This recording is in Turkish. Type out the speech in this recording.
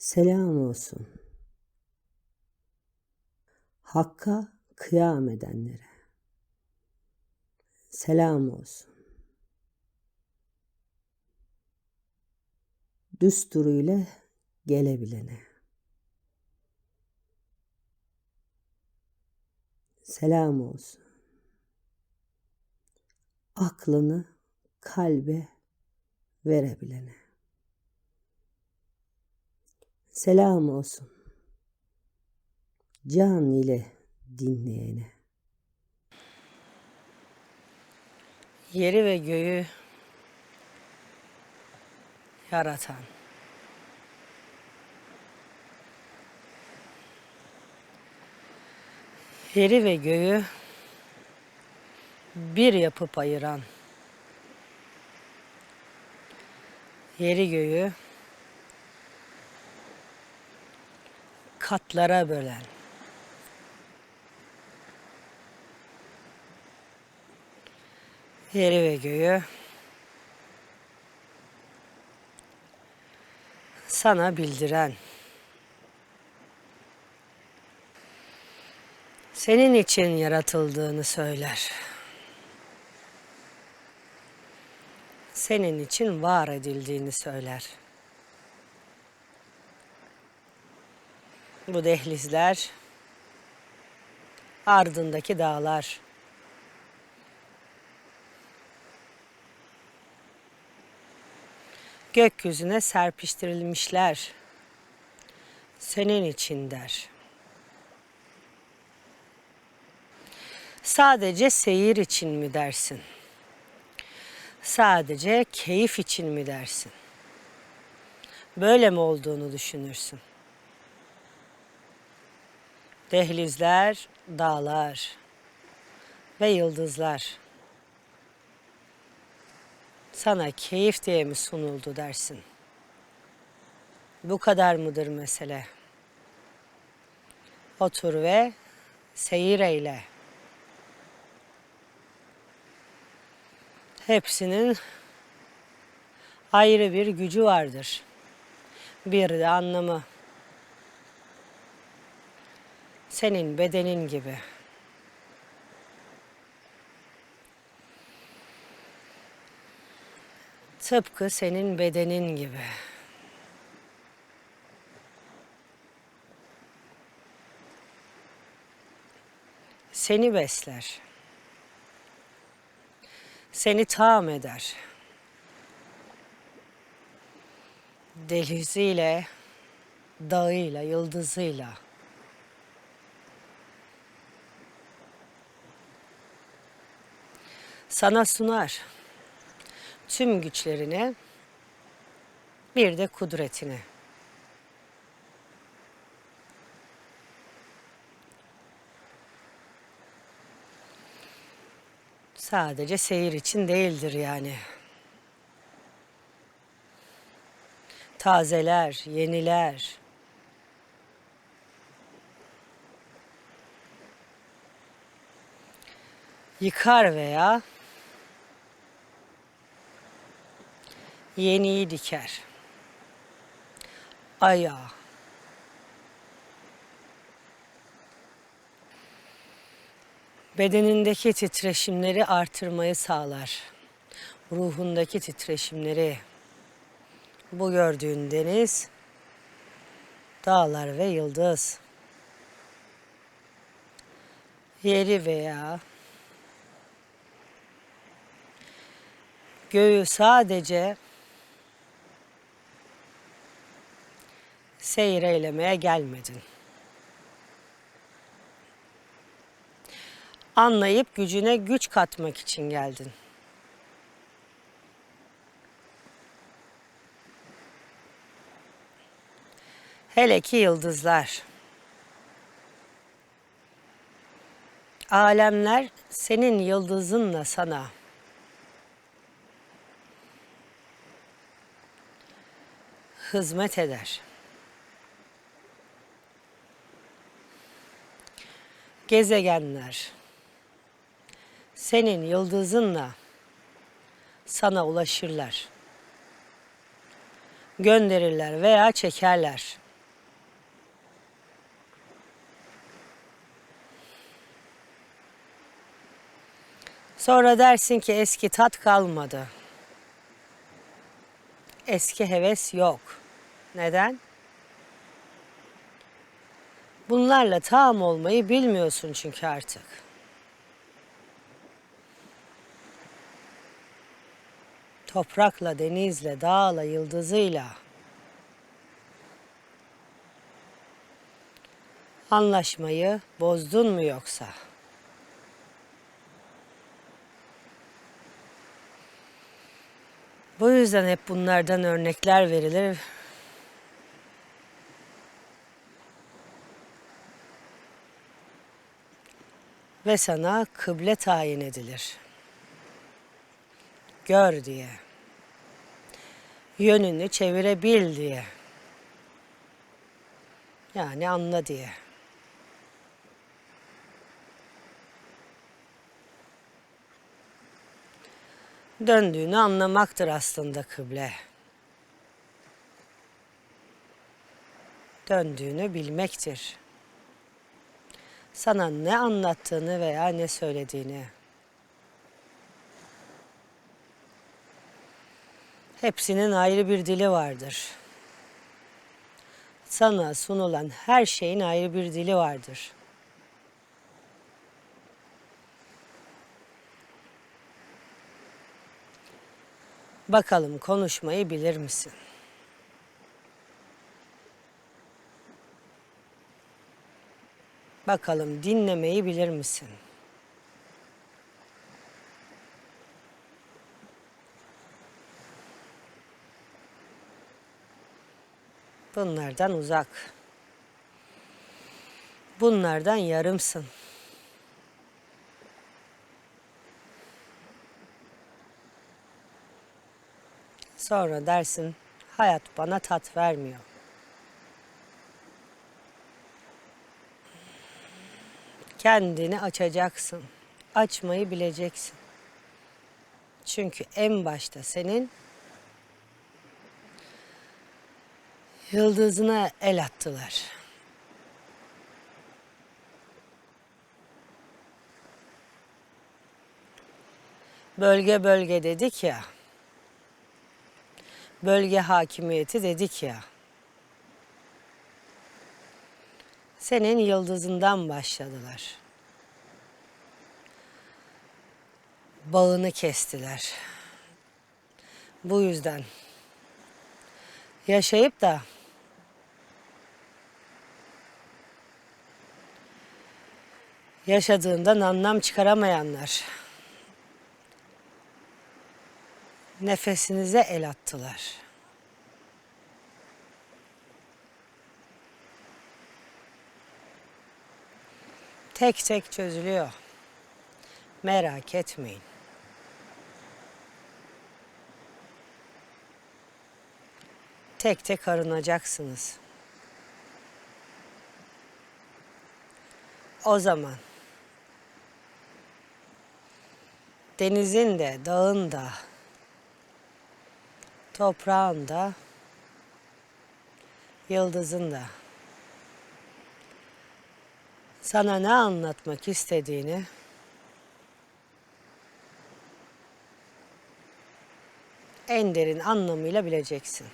Selam olsun. Hakka kıyam edenlere. Selam olsun. Düsturuyla gelebilene. Selam olsun. Aklını kalbe verebilene. Selam olsun. Can ile dinleyene. Yeri ve göğü yaratan. Yeri ve göğü bir yapıp ayıran. Yeri göğü katlara bölen. Yeri ve göğü sana bildiren. Senin için yaratıldığını söyler. Senin için var edildiğini söyler. Bu dehlizler, ardındaki dağlar, gökyüzüne serpiştirilmişler. Senin için der. Sadece seyir için mi dersin? Sadece keyif için mi dersin? Böyle mi olduğunu düşünürsün? Dehlizler, dağlar ve yıldızlar sana keyif diye mi sunuldu dersin? Bu kadar mıdır mesele? Otur ve seyir eyle. Hepsinin ayrı bir gücü vardır. Bir de anlamı. Senin bedenin gibi. Tıpkı senin bedenin gibi. Seni besler. Seni tam eder. Deliziyle, dağıyla, yıldızıyla. Sana sunar tüm güçlerini bir de kudretini. Sadece seyir için değildir yani. Tazeler, yeniler. Yıkar veya yeniyi diker. Ayağı. Bedenindeki titreşimleri artırmayı sağlar. Ruhundaki titreşimleri. Bu gördüğün deniz, dağlar ve yıldız. Yeri veya göğü sadece seyir eylemeye gelmedin. Anlayıp gücüne güç katmak için geldin. Hele ki yıldızlar. Alemler senin yıldızınla sana hizmet eder. Gezegenler senin yıldızınla sana ulaşırlar. Gönderirler veya çekerler. Sonra dersin ki eski tat kalmadı. Eski heves yok. Neden? Bunlarla tam olmayı bilmiyorsun çünkü artık. Toprakla, denizle, dağla, yıldızıyla anlaşmayı bozdun mu yoksa? Bu yüzden hep bunlardan örnekler verilir. Ve sana kıble tayin edilir. Gör diye. Yönünü çevirebil diye. Yani anla diye. döndüğünü anlamaktır aslında kıble. Döndüğünü bilmektir. Sana ne anlattığını veya ne söylediğini. Hepsinin ayrı bir dili vardır. Sana sunulan her şeyin ayrı bir dili vardır. Bakalım konuşmayı bilir misin? Bakalım dinlemeyi bilir misin? Bunlardan uzak. Bunlardan yarımsın. Sonra dersin hayat bana tat vermiyor. Kendini açacaksın. Açmayı bileceksin. Çünkü en başta senin yıldızına el attılar. Bölge bölge dedik ya bölge hakimiyeti dedik ya. Senin yıldızından başladılar. Bağını kestiler. Bu yüzden yaşayıp da yaşadığından anlam çıkaramayanlar nefesinize el attılar. Tek tek çözülüyor. Merak etmeyin. Tek tek arınacaksınız. O zaman denizin de, dağın da, toprağın da, yıldızın da sana ne anlatmak istediğini en derin anlamıyla bileceksin.